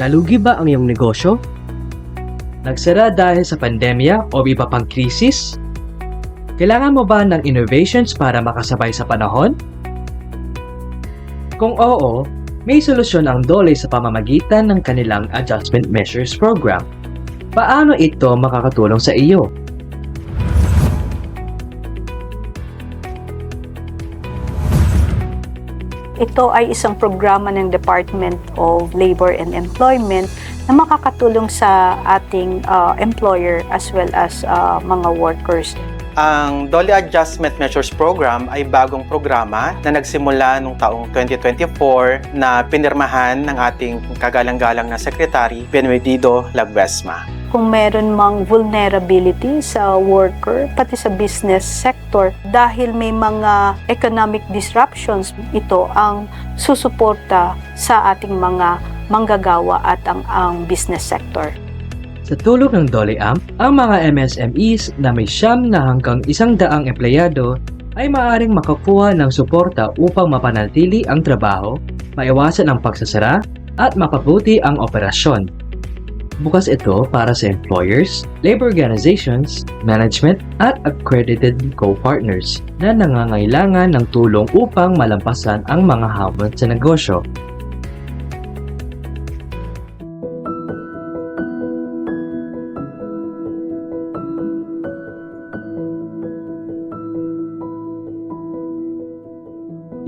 Nalugi ba ang iyong negosyo? Nagsara dahil sa pandemya o iba pang krisis? Kailangan mo ba ng innovations para makasabay sa panahon? Kung oo, may solusyon ang Dole sa pamamagitan ng kanilang Adjustment Measures Program. Paano ito makakatulong sa iyo? Ito ay isang programa ng Department of Labor and Employment na makakatulong sa ating uh, employer as well as uh, mga workers. Ang Dolly Adjustment Measures Program ay bagong programa na nagsimula noong taong 2024 na pinirmahan ng ating kagalang-galang na Secretary Benvenido Lagvesma. Kung meron mang vulnerability sa worker, pati sa business sector, dahil may mga economic disruptions, ito ang susuporta sa ating mga manggagawa at ang, ang business sector. Sa tulong ng Dole Amp, ang mga MSMEs na may siyam na hanggang isang daang empleyado ay maaaring makakuha ng suporta upang mapanatili ang trabaho, maiwasan ang pagsasara, at mapabuti ang operasyon. Bukas ito para sa employers, labor organizations, management, at accredited co-partners na nangangailangan ng tulong upang malampasan ang mga hamon sa negosyo.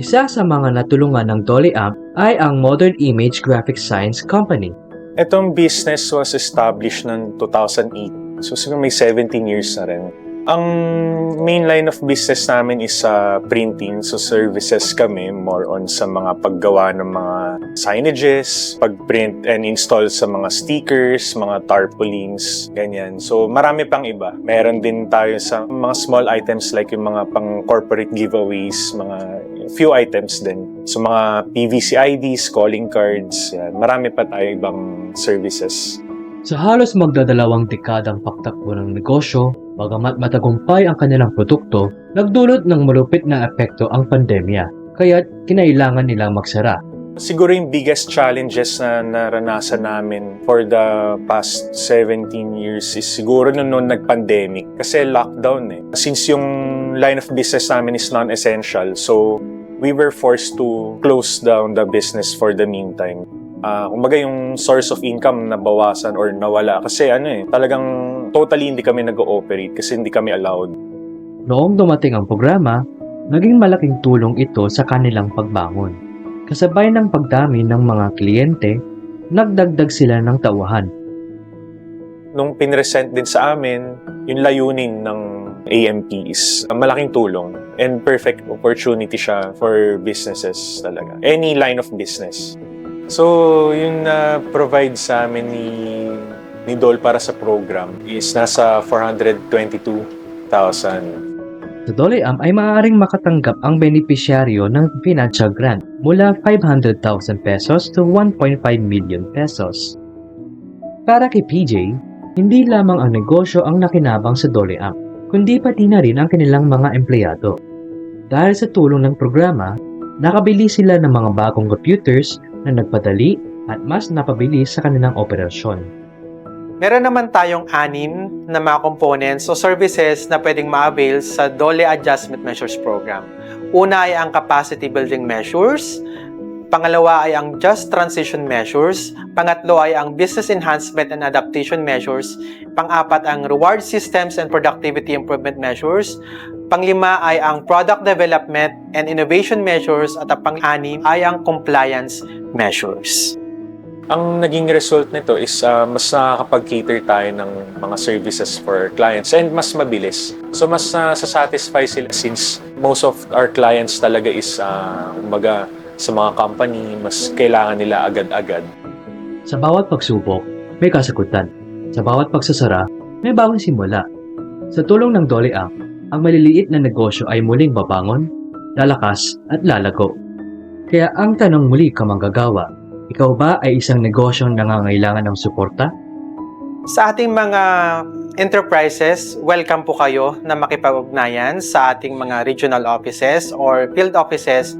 Isa sa mga natulungan ng Dolly Amp ay ang Modern Image Graphic Science Company. Itong business was established noong 2008. So siguro may 17 years na rin. Ang main line of business namin is sa printing. So services kami more on sa mga paggawa ng mga signages, pag-print and install sa mga stickers, mga tarpaulins, ganyan. So marami pang iba. Meron din tayo sa mga small items like yung mga pang corporate giveaways, mga few items din. So mga PVC IDs, calling cards, yan. marami pa tayo ibang services. Sa halos magdadalawang dekadang pagtakbo ng negosyo, bagamat matagumpay ang kanilang produkto, nagdulot ng malupit na epekto ang pandemya, kaya't kinailangan nilang magsara. Siguro yung biggest challenges na naranasan namin for the past 17 years is siguro nung, nung nag-pandemic. Kasi lockdown eh. Since yung line of business namin is non-essential, so we were forced to close down the business for the meantime. Ah, kumbaga yung source of income na bawasan or nawala kasi ano eh, talagang totally hindi kami nag-ooperate kasi hindi kami allowed. Noong dumating ang programa, naging malaking tulong ito sa kanilang pagbangon. Kasabay ng pagdami ng mga kliyente, nagdagdag sila ng tauhan. nung pinresent din sa amin, yung layunin ng AMP is uh, malaking tulong and perfect opportunity siya for businesses talaga. Any line of business. So, yung na-provide sa amin ni, ni Dole para sa program is nasa 422,000 Sa Dole Amp ay maaaring makatanggap ang benepisyaryo ng financial grant mula 500,000 pesos to 1.5 million pesos. Para kay PJ, hindi lamang ang negosyo ang nakinabang sa Dole Amp, kundi pati na rin ang kanilang mga empleyado. Dahil sa tulong ng programa, nakabili sila ng mga bagong computers na nagpadali at mas napabilis sa kanilang operasyon. Meron naman tayong anim na mga components o services na pwedeng ma-avail sa Dole Adjustment Measures Program. Una ay ang capacity building measures, pangalawa ay ang just transition measures, pangatlo ay ang business enhancement and adaptation measures, pang-apat ang reward systems and productivity improvement measures, panglima ay ang product development and innovation measures at ang pang-anim ay ang compliance measures. Ang naging result nito is uh, mas nakakapag-cater tayo ng mga services for clients and mas mabilis. So mas uh, satisfy sila since most of our clients talaga is uh, umaga sa mga company, mas kailangan nila agad-agad. Sa bawat pagsubok, may kasagutan. Sa bawat pagsasara, may bagong simula. Sa tulong ng Dole Amp, ang maliliit na negosyo ay muling babangon, lalakas at lalago. Kaya ang tanong muli ka manggagawa, ikaw ba ay isang negosyong nangangailangan ng suporta? Sa ating mga enterprises, welcome po kayo na makipag-ugnayan sa ating mga regional offices or field offices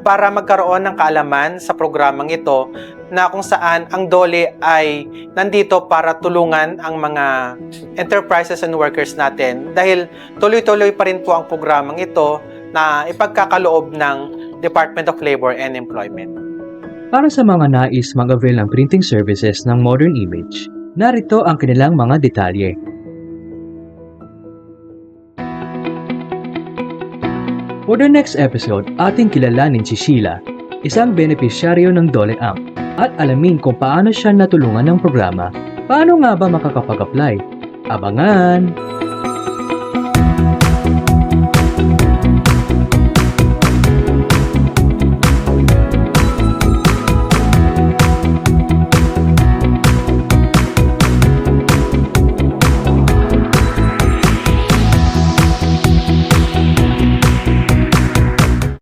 para magkaroon ng kaalaman sa programang ito na kung saan ang DOLE ay nandito para tulungan ang mga enterprises and workers natin dahil tuloy-tuloy pa rin po ang programang ito na ipagkakaloob ng Department of Labor and Employment. Para sa mga nais mag-avail ng printing services ng Modern Image, narito ang kanilang mga detalye. For the next episode, ating kilalanin si Sheila, isang benepisyaryo ng Dole Amp, at alamin kung paano siya natulungan ng programa. Paano nga ba makakapag-apply? Abangan!